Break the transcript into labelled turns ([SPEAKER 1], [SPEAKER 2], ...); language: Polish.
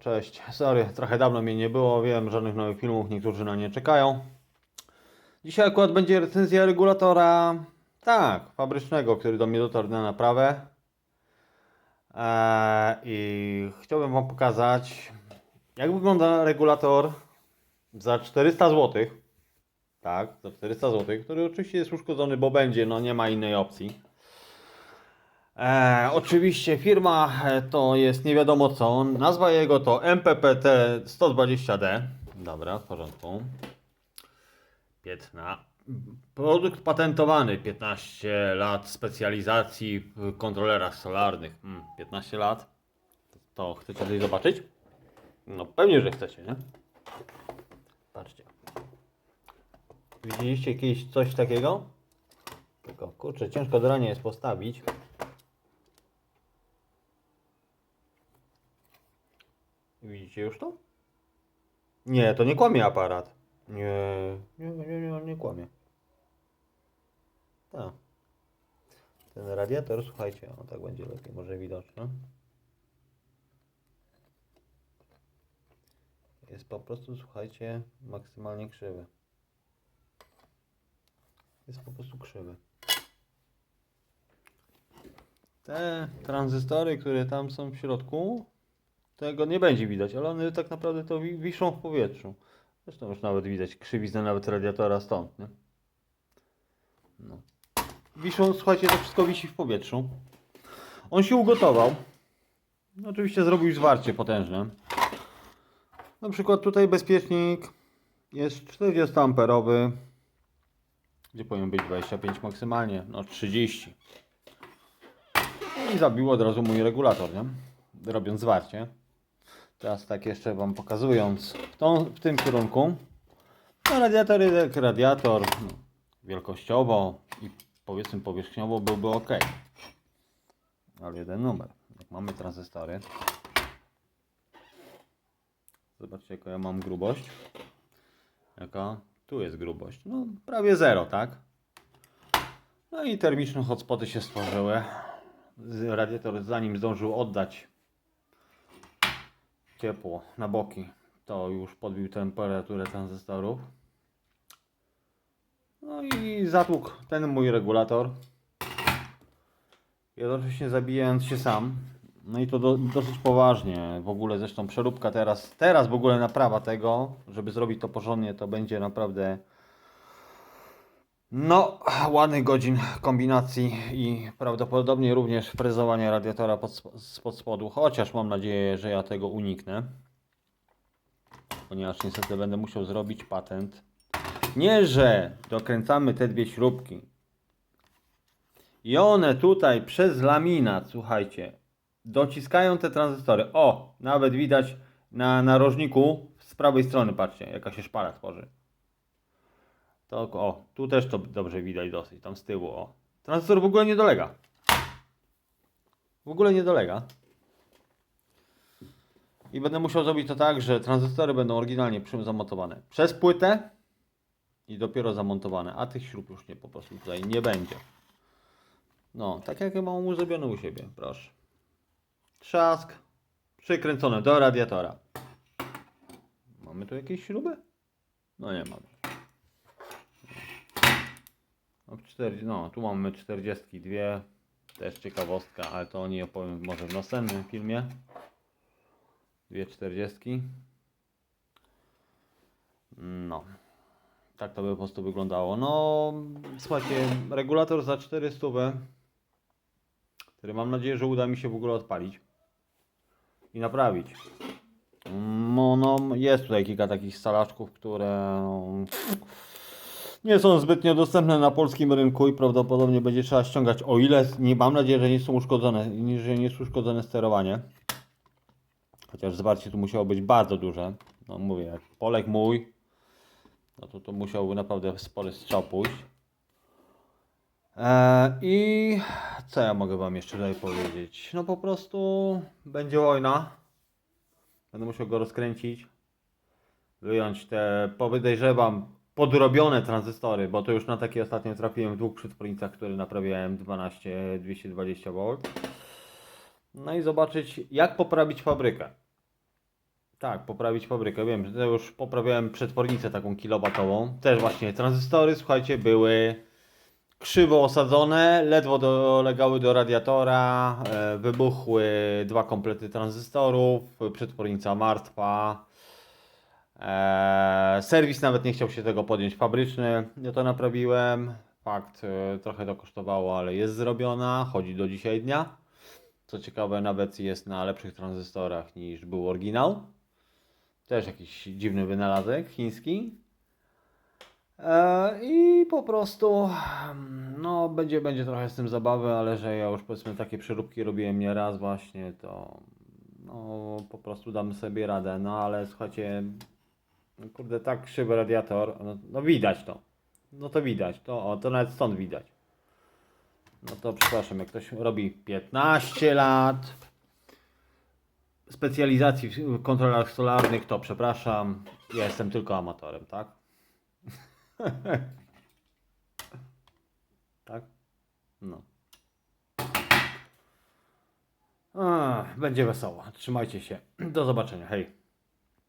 [SPEAKER 1] Cześć. Sorry, trochę dawno mnie nie było. Wiem, żadnych nowych filmów, niektórzy na nie czekają. Dzisiaj akurat będzie recenzja regulatora, tak, fabrycznego, który do mnie dotarł na naprawę. Eee, I chciałbym Wam pokazać, jak wygląda regulator za 400 zł. Tak, za 400 zł, który oczywiście jest uszkodzony, bo będzie, no nie ma innej opcji. E, oczywiście firma e, to jest nie wiadomo co. Nazwa jego to MPPT 120D. Dobra, w porządku. 15. Produkt patentowany 15 lat specjalizacji w kontrolerach solarnych. Hmm, 15 lat. To chcecie coś zobaczyć? No pewnie, że chcecie, nie? Patrzcie. Widzieliście kiedyś coś takiego? Tylko kurczę, ciężko do rania jest postawić. Widzicie już to? Nie, to nie kłamie aparat. Nie, nie, nie, nie, nie kłamie. Tak. Ten radiator, słuchajcie, o tak będzie lepiej może widoczny. Jest po prostu, słuchajcie, maksymalnie krzywy. Jest po prostu krzywy. Te tranzystory, które tam są w środku, tego nie będzie widać, ale one tak naprawdę to wi- wiszą w powietrzu. Zresztą już nawet widać krzywiznę nawet radiatora stąd, nie? No. Wiszą, słuchajcie, to wszystko wisi w powietrzu. On się ugotował. No, oczywiście zrobił zwarcie potężne. Na przykład tutaj bezpiecznik jest 40 amperowy. Gdzie powinien być 25 maksymalnie? No 30. I zabił od razu mój regulator, nie? Robiąc zwarcie. Teraz tak jeszcze Wam pokazując w, tą, w tym kierunku. No, radiator jak radiator. No, wielkościowo i powiedzmy powierzchniowo byłby ok. Ale jeden numer. Jak mamy tranzystory. Zobaczcie jaką ja mam grubość. Jaka tu jest grubość. No prawie zero, tak? No i termiczne hotspoty się stworzyły. Radiator zanim zdążył oddać ciepło na boki, to już podbił temperaturę tranzystorów. No i zatłukł ten mój regulator. Jednocześnie zabijając się sam. No i to do, dosyć poważnie. W ogóle zresztą przeróbka teraz, teraz w ogóle naprawa tego, żeby zrobić to porządnie, to będzie naprawdę no, ładnych godzin kombinacji i prawdopodobnie również frezowania radiatora pod, sp- spod spodu, chociaż mam nadzieję, że ja tego uniknę. Ponieważ niestety będę musiał zrobić patent. Nie, że dokręcamy te dwie śrubki. I one tutaj przez laminat, słuchajcie, dociskają te tranzystory. O, nawet widać na narożniku z prawej strony, patrzcie, jaka się szpala tworzy. To o, tu też to dobrze widać dosyć, tam z tyłu, o. Tranzystor w ogóle nie dolega. W ogóle nie dolega. I będę musiał zrobić to tak, że tranzystory będą oryginalnie zamontowane przez płytę i dopiero zamontowane, a tych śrub już nie po prostu tutaj nie będzie. No, tak jak ja mam zrobione u siebie, proszę. Trzask, przykręcone do radiatora. Mamy tu jakieś śruby? No nie mamy. No, 40, no tu mamy 42, też ciekawostka, ale to o niej opowiem może w następnym filmie. Dwie 40. No. Tak to by po prostu wyglądało. No, słuchajcie, regulator za 400, który mam nadzieję, że uda mi się w ogóle odpalić i naprawić. No, no jest tutaj kilka takich scalaczków, które no, nie są zbytnio dostępne na polskim rynku i prawdopodobnie będzie trzeba ściągać, o ile, nie mam nadzieję, że nie są uszkodzone, że nie jest uszkodzone sterowanie. Chociaż zwarcie tu musiało być bardzo duże. No mówię, jak Polek mój, no to to musiałby naprawdę spory strzał pójść. Eee, I co ja mogę Wam jeszcze tutaj powiedzieć? No po prostu będzie wojna. Będę musiał go rozkręcić. Wyjąć te, podejrzewam, podrobione tranzystory, bo to już na takie ostatnio trafiłem w dwóch przetwornicach, które naprawiałem 12 220 V. No i zobaczyć, jak poprawić fabrykę. Tak, poprawić fabrykę. Wiem, że już poprawiałem przetwornicę taką kilowatową. Też właśnie tranzystory, słuchajcie, były krzywo osadzone, ledwo dolegały do radiatora, e, wybuchły dwa komplety tranzystorów, przetwornica martwa. E, serwis nawet nie chciał się tego podjąć fabryczny. Ja to naprawiłem. Fakt, e, trochę to kosztowało, ale jest zrobiona. Chodzi do dzisiaj dnia. Co ciekawe, nawet jest na lepszych tranzystorach niż był oryginał. Też jakiś dziwny wynalazek chiński. E, I po prostu, no, będzie, będzie trochę z tym zabawy, ale że ja już powiedzmy takie przeróbki robiłem nie raz właśnie, to no, po prostu damy sobie radę. No, ale słuchajcie, no, kurde, tak krzywy radiator, no, no widać to. No to widać, to, o, to nawet stąd widać. No to przepraszam, jak ktoś robi 15 lat specjalizacji w kontrolerach solarnych, to przepraszam, ja jestem tylko amatorem, tak? tak? No. Ach, będzie wesoło. Trzymajcie się. Do zobaczenia. Hej.